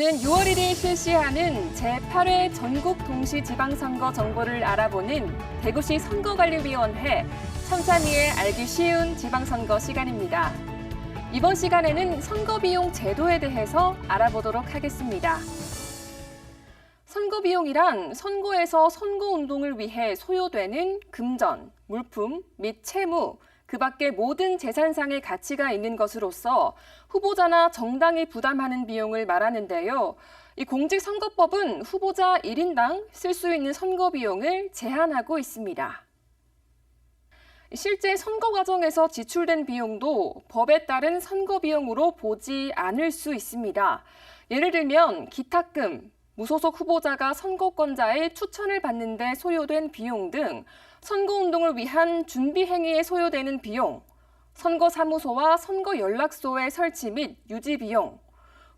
오는 6월 1일 실시하는 제8회 전국 동시 지방선거 정보를 알아보는 대구시 선거관리위원회 천찬이의 알기 쉬운 지방선거 시간입니다. 이번 시간에는 선거비용 제도에 대해서 알아보도록 하겠습니다. 선거비용이란 선거에서 선거운동을 위해 소요되는 금전, 물품 및 채무, 그 밖의 모든 재산상의 가치가 있는 것으로서 후보자나 정당이 부담하는 비용을 말하는데요. 이 공직선거법은 후보자 1인당 쓸 수 있는 선거 비용을 제한하고 있습니다. 실제 선거 과정에서 지출된 비용도 법에 따른 선거 비용으로 보지 않을 수 있습니다. 예를 들면 기탁금, 무소속 후보자가 선거권자의 추천을 받는데 소요된 비용 등 선거운동을 위한 준비 행위에 소요되는 비용, 선거사무소와 선거연락소의 설치 및 유지 비용,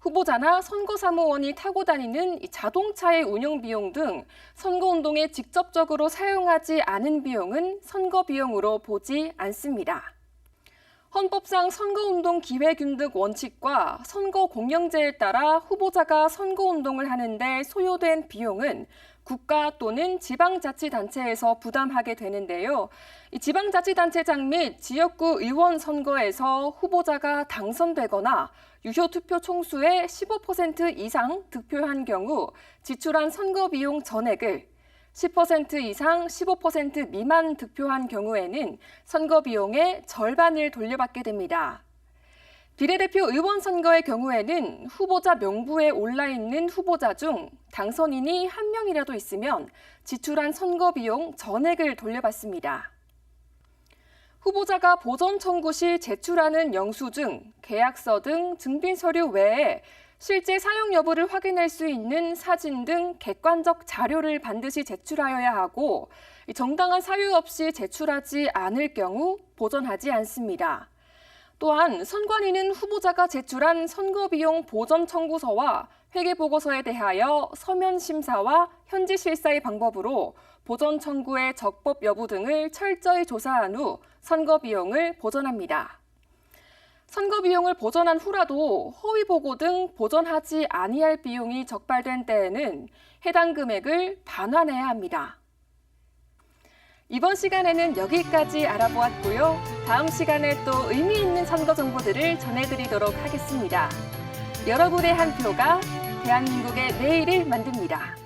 후보자나 선거사무원이 타고 다니는 자동차의 운영 비용 등 선거운동에 직접적으로 사용하지 않은 비용은 선거 비용으로 보지 않습니다. 헌법상 선거운동 기회균 등 원칙과 선거 공영제에 따라 후보자가 선거운동을 하는데 소요된 비용은 국가 또는 지방자치단체에서 부담하게 되는데요. 이 지방자치단체장 및 지역구 의원 선거에서 후보자가 당선되거나 유효 투표 총수의 15% 이상 득표한 경우 지출한 선거 비용 전액을 10% 이상 15% 미만 득표한 경우에는 선거 비용의 절반을 돌려받게 됩니다. 비례대표 의원 선거의 경우에는 후보자 명부에 올라 있는 후보자 중 당선인이 한 명이라도 있으면 지출한 선거 비용 전액을 돌려받습니다. 후보자가 보전 청구 시 제출하는 영수증, 계약서 등 증빙 서류 외에 실제 사용 여부를 확인할 수 있는 사진 등 객관적 자료를 반드시 제출하여야 하고 정당한 사유 없이 제출하지 않을 경우 보전하지 않습니다. 또한 선관위는 후보자가 제출한 선거비용 보전 청구서와 회계 보고서에 대하여 서면 심사와 현지 실사의 방법으로 보전 청구의 적법 여부 등을 철저히 조사한 후 선거 비용을 보전합니다. 선거 비용을 보전한 후라도 허위 보고 등 보전하지 아니할 비용이 적발된 때에는 해당 금액을 반환해야 합니다. 이번 시간에는 여기까지 알아보았고요. 다음 시간에 또 의미 있는 선거 정보들을 전해드리도록 하겠습니다. 여러분의 한 표가 대한민국의 내일을 만듭니다.